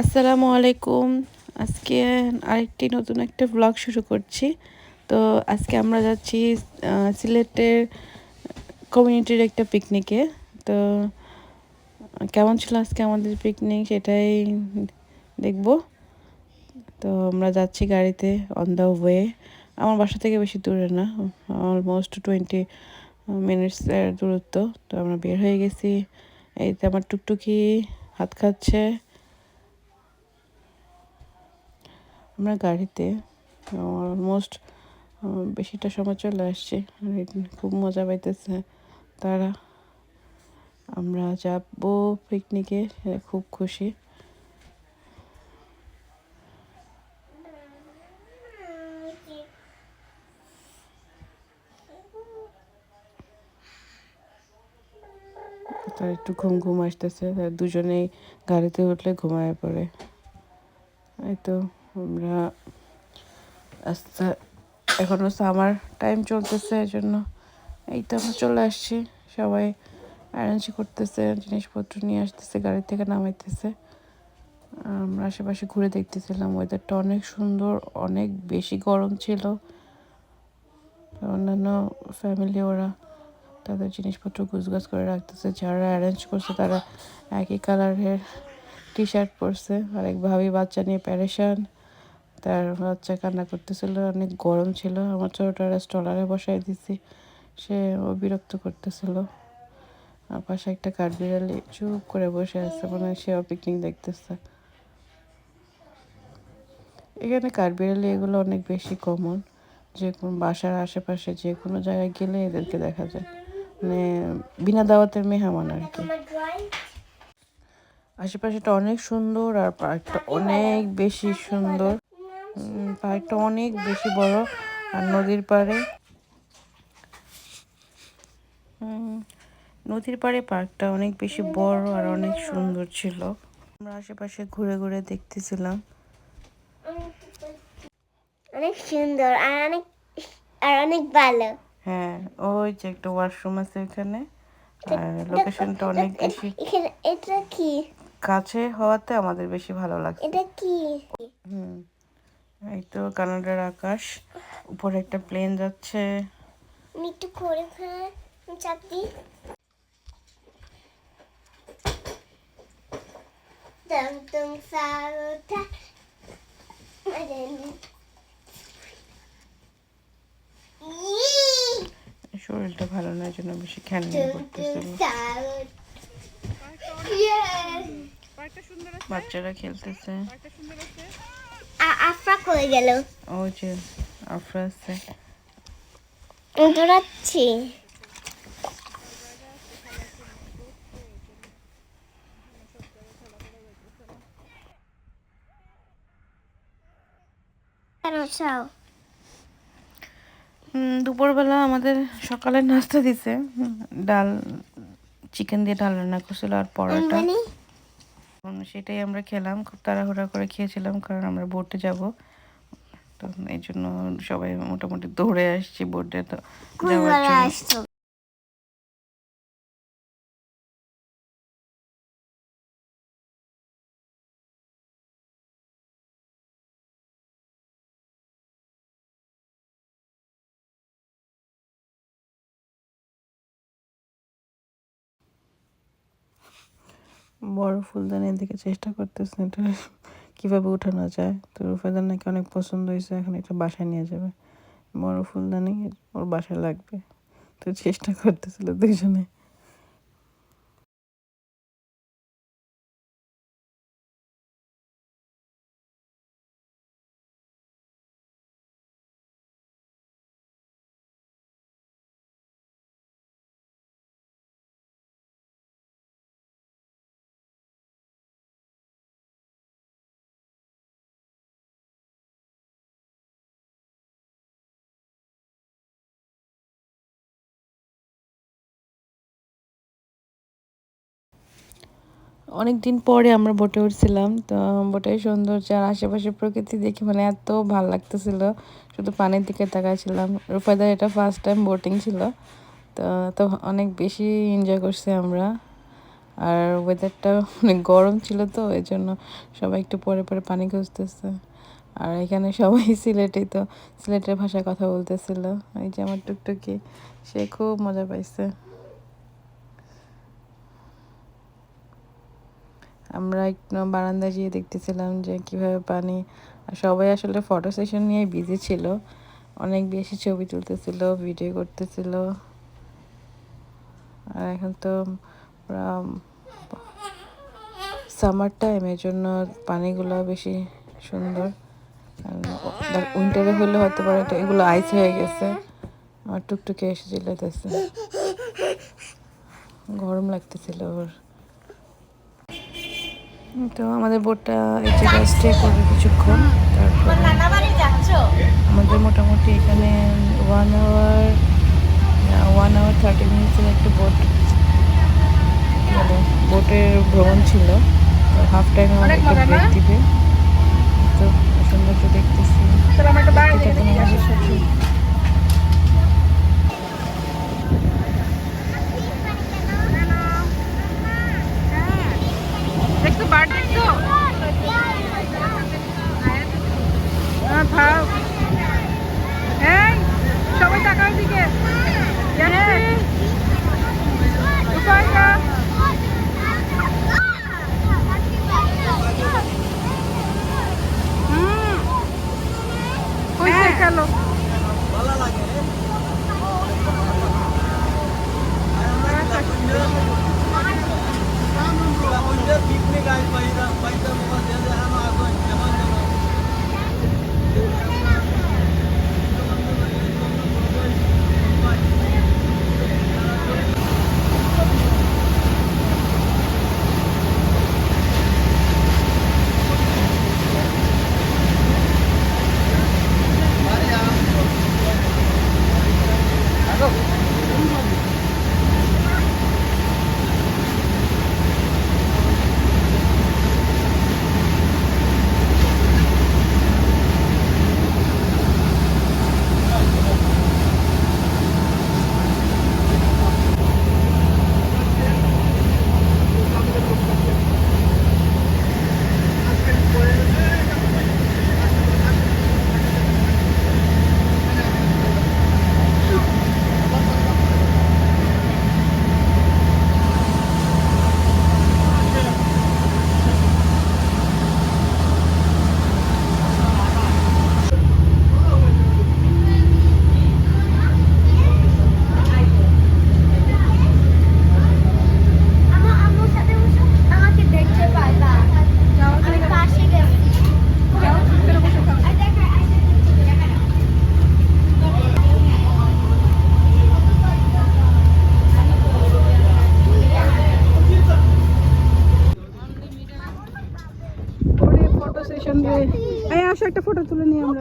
আসসালামু আলাইকুম। আজকে আরেকটি নতুন একটা ব্লগ শুরু করছি। তো আজকে আমরা যাচ্ছি সিলেটের কমিউনিটির একটা পিকনিকে তো কেমন ছিল আজকে আমাদের পিকনিক সেটাই দেখব। তো আমরা যাচ্ছি গাড়িতে অন দ্য ওয়ে আমার বাসা থেকে বেশি দূরে না অলমোস্ট টোয়েন্টি মিনিটসের দূরত্ব। তো আমরা বের হয়ে গেছি। এইতে আমার টুকটুকি হাত খাচ্ছে। আমরা গাড়িতে অলমোস্ট বেশিটা সময় চলে আসছে। খুব মজা পাইতেছে তারা। আমরা যাব পিকনিকে খুব খুশি। তার একটু ঘুম ঘুম আসতেছে দুজনেই গাড়িতে উঠলে ঘুমায় পড়ে। এই তো আমরা আস্তে এখনও সামার টাইম চলতেছে এই জন্য এই তো আমরা চলে আসছি। সবাই অ্যারেঞ্জ করতেছে, জিনিসপত্র নিয়ে আসতেছে, গাড়ি থেকে নামাইতেছে। আমরা আশেপাশে ঘুরে দেখতেছিলাম ওয়েদারটা অনেক সুন্দর, অনেক বেশি গরম ছিল। অন্যান্য ফ্যামিলি ওরা তাদের জিনিসপত্র গুছগাছ করে রাখতেছে। যারা অ্যারেঞ্জ করছে তারা একই কালারের টি শার্ট পরছে। আরেক ভাবি বাচ্চা নিয়ে প্যারেশান তার বাচ্চা কান্না করতেছিল। অনেক গরম ছিল। আমার ছোটোটা স্টলারে বসাই দিছি। সে বিরক্ত করতেছিল। আর পাশে একটা কাঠবিড়ালি চুপ করে বসে আছে। মানে সেও পিকনিক দেখতেছে। এখানে কাঠবিড়ালি এগুলো অনেক বেশি কমন যে কোনো বাসার আশেপাশে যে কোনো জায়গায় গেলে এদেরকে দেখা যায়। মানে বিনা দাওয়াতের মেহমান আর কি। আশেপাশেটা অনেক সুন্দর আর পার্কটা অনেক বেশি সুন্দর। পার্কটা অনেক বেশি বড় আর নদীর পাড়ে। নদীর পাড়ে পার্কটা অনেক বেশি বড় আর অনেক সুন্দর ছিল। আমরা আশেপাশে ঘুরে ঘুরে দেখতেছিলাম। অনেক সুন্দর আর অনেক আর অনেক ভালো। হ্যাঁ ওই যে একটা ওয়াশরুম আছে এখানে। আর লোকেশনটা অনেক বেশি এটা কি? কাছে হওয়াতে আমাদের বেশি ভালো লাগছে। এটা কি? হুম এই তো কানাডার আকাশ। উপরে একটা প্লেন যাচ্ছে। একটু করে ফেলে চাপ দম দম সারোটা শরীরটা ভালো না জন্য বেশি খেয়াল করতেছিল বাচ্চারা খেলতেছে। আফরা করে গেল? ওই যে আফরা আছে। দৌড়াচ্ছি। চাও? দুপুরবেলা আমাদের সকালের নাস্তা দিছে। ডাল চিকেন দিয়ে ডাল রান্না করছিল আর পরোটা। সেটাই আমরা খেলাম খুব তাড়াহুড়া করে খেয়েছিলাম কারণ আমরা বোটে যাব। তো এই জন্য সবাই মোটামুটি দৌড়ে আসছি বোটে তো যাওয়ার জন্য। বড় ফুলদানির দিকে চেষ্টা করতেছে এটা কীভাবে উঠানো যায়? তো রুফেদার নাকি অনেক পছন্দ হয়েছে, এখন একটা বাসায় নিয়ে যাবে। বড় ফুলদানি ওর বাসায় লাগবে। তো চেষ্টা করতেছিল দুজনে অনেক দিন পরে আমরা বোটে উঠছিলাম, তো বোটের সৌন্দর্য আর আশেপাশে প্রকৃতি দেখে মানে এত ভালো লাগতেছিল। শুধু পানির দিকে তাকাইছিলাম। রূপাদার এটা ফার্স্ট টাইম বোটিং ছিল, তো তো অনেক বেশি এনজয় করছি আমরা। আর ওয়েদারটা অনেক গরম ছিল তো এই জন্য সবাই একটু পরে পরে পানি খুঁজতেছে। আর এখানে সবাই সিলেটেই তো, সিলেটের ভাষায় কথা বলতেছিল। এই যে আমার টুকটুকি, সে খুব মজা পাইছে। আমরা একটু বারান্দায় গিয়ে দেখতেছিলাম যে কীভাবে পানি সবাই আসলে ফটো সেশন নিয়ে বিজি ছিল। অনেক বেশি ছবি তুলতেছিল ভিডিও করতেছিল। আর এখন তো সামার টাইম এর জন্য পানিগুলো বেশি সুন্দর। উইন্টারে হলে হয়তো পারে এগুলো আইস হয়ে গেছে। আর টুকটুকে এসে চিল্লাইতেছে গরম লাগতেছিল ওর। তো আমাদের বোটটা এই জায়গায় স্টে করবে কিছুক্ষণ তারপরে আমাদের মোটামুটি এখানে one hour one hour thirty মিনিটসের একটা বোট মানে বোটের ভ্রমণ ছিল তো হাফ টাইমে আমাদের একটা ব্রেক দিবে। তো সৌন্দর্য দেখতেছি। দেখতে থাকুন আমাদের সাথে। দেখছ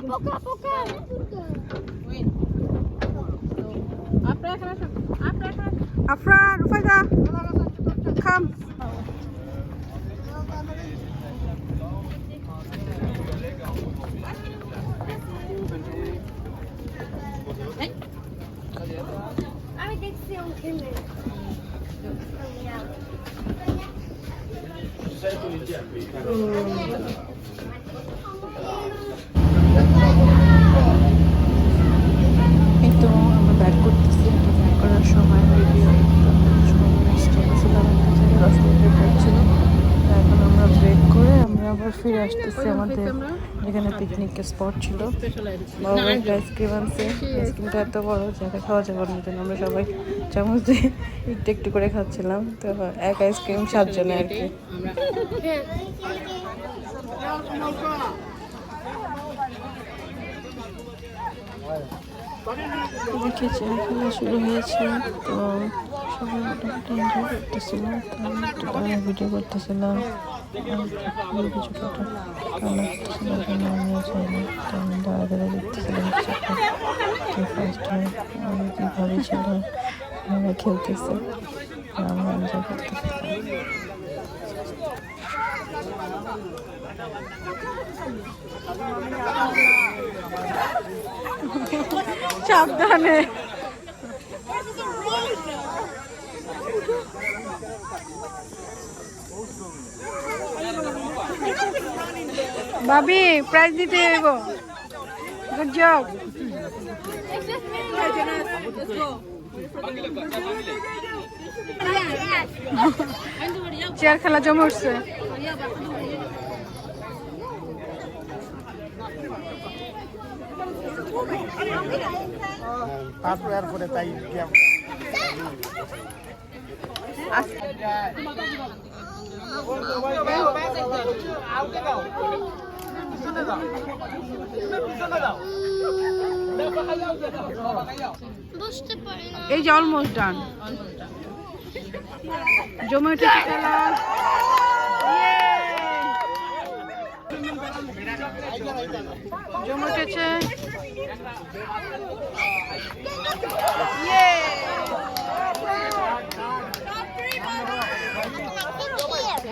পোকা পোকা আফরা রুফাইদা খাম আমি দেখছি ওখানে এই তো আমরা ব্যাক করতেছি তো ব্যাক করার সময় ভিডিও ছিলাম একটা জায়গায় দশ মিনিটের ব্রেক ছিল। এখন আমরা ব্রেক করে আমরা আবার ফিরে আসতেছি আমাদের যেখানে পিকনিক স্পট ছিল। আইসক্রিম আনছে? আইসক্রিমটা এত বড় যাতে খাওয়া যাবে না জন্য আমরা সবাই চামচ দিয়ে একটু একটু করে খাচ্ছিলাম। তো এক আইসক্রিম সাতজনে আর কি। দেখি খেলা শুরু হয়েছে। তো সবাই মোটামুটি এনজয় করতেছিল আমি ভিডিও করতেছিলাম আমি ছিল ওরা খেলতেছে আমরা এনজয় করতেছিলাম সাবধানে। ভাবি প্রাইজ দিতে হইব। গুড জব চেয়ার খেলা জমে উঠছে। তারপরে এই যে অলমোস্ট ডান জমে উঠেছে খেলা। Yay! জমে উঠেছে। Yay!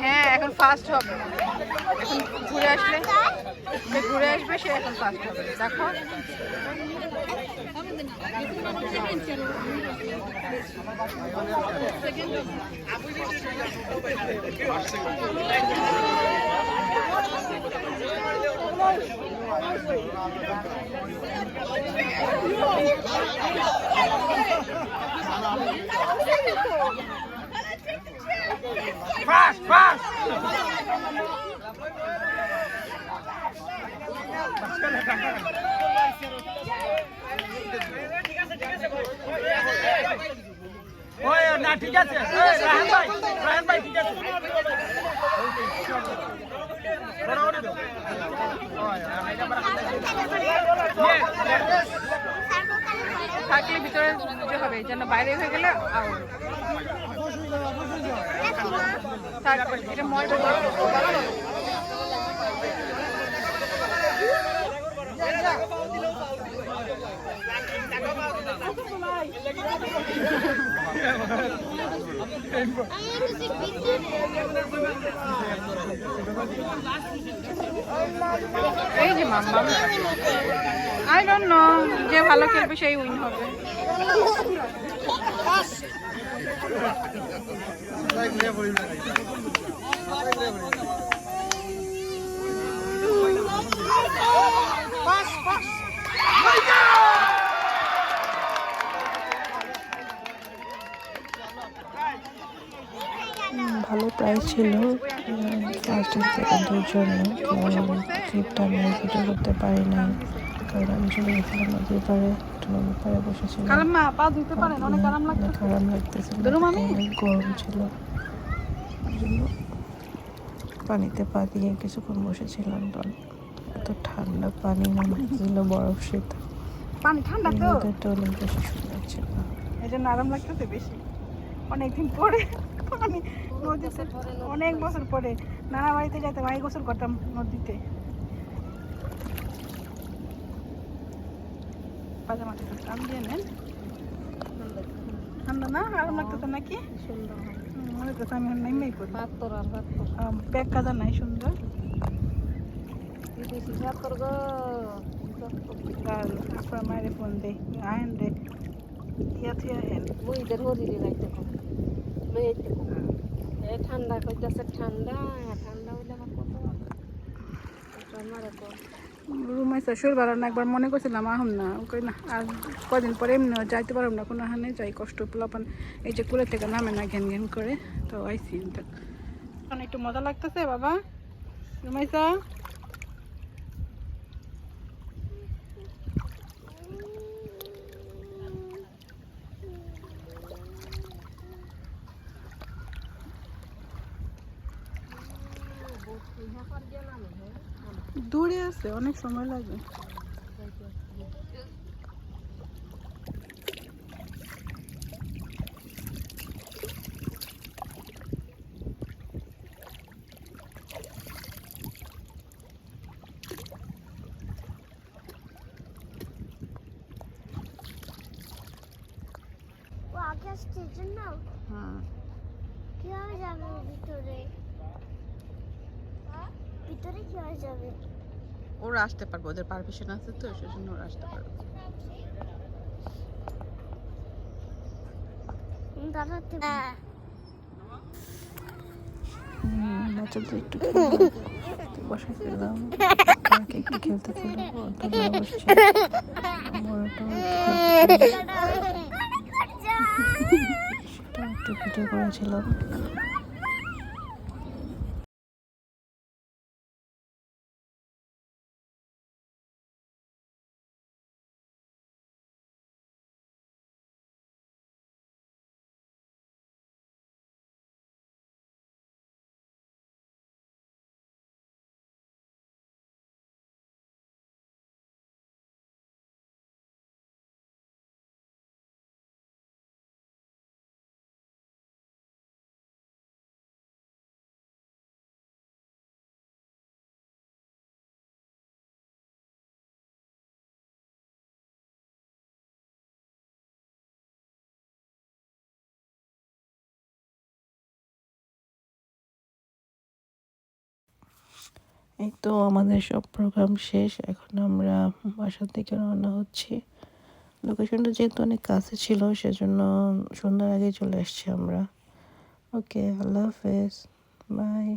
হ্যাঁ এখন ফার্স্ট হবে। এখন ঘুরে আসলে। যে ঘুরে আসবে সে এখন ফার্স্ট হবে দেখো। ফাস্ট ওই না ঠিক আছে ঠিক আছে. থাকলে ভিতরে দিতে হবে যেন বাইরে হয়ে গেলে এটা ময়দা এই যে মাম্মা আই ডোন্ট নো যে ভালো খেলবে সেই উইন হবে। উম, ভালো প্রাইস ছিল ফার্স্ট এন্ড সেকেন্ডের জন্য ট্রিপটা আমি ভিডিও করতে পারি নাই কারণ আমি চলে গেছিলাম নদীর পাড়ে নদীর পাড়ে বসেছিলাম কালাম মা পা ধুতে পারেন অনেক আরাম লাগছে। অনেক আরাম লাগতেছিল অনেক গরম ছিল। পানিতে পা দিয়ে কিছুক্ষণ বসেছিলাম ঠান্ডা পানি মনে হচ্ছিল বরফ শীত পানি ঠান্ডা তো। অনেক বেশি সুন্দর ছিল। এই জন্য আরাম লাগতেছে বেশি। অনেকদিন পরে আমি নদীতে অনেক বছর পরে নানা বাড়িতে যেতাম আমি গোসল করতাম নদীতে। পাজামাতে কাম দিয়ে নেন। ঠান্ডা না? আরাম লাগতেছে নাকি? হুম, মনে করছে আমি নেমেই করি। ব্যাগ কাজা নাই সুন্দর। আপনার মায়ের দে আহেন রে ইয়া থিয়া এ ঠান্ডা কইতাছে ঠান্ডা ঠান্ডা হইলে আমার কত রুমাই শরীর ভালো না একবার মনে করছিলাম আহম না কই না আর কদিন পরে এমনি যাইতে পারব না কোনো হানে যাই কষ্ট পোলাপান এই যে কুলের থেকে নামে না ঘ্যান ঘ্যান করে তো আইসি এখন একটু মজা লাগতেছে বাবা রুমাইসা? দূরে আছে অনেক সময় লাগে ও আগে আসছে এই জন্য হ্যাঁ কীভাবে যাবে ওর ভিতরে ভিতরে কীভাবে যাবে ওরা আসতে পারবে, ওদের পারমিশন আছে তো, সেজন্য ওরা আসতে পারবে। একটু একটু একটু ভিডিও করেছিলাম এই তো আমাদের সব প্রোগ্রাম শেষ, এখন আমরা বাসার থেকে রওনা হচ্ছি। লোকেশনটা যেহেতু অনেক কাছে ছিল, সেজন্য সন্ধ্যার আগে চলে আসছি আমরা। ওকে আল্লাহ হাফেজ বাই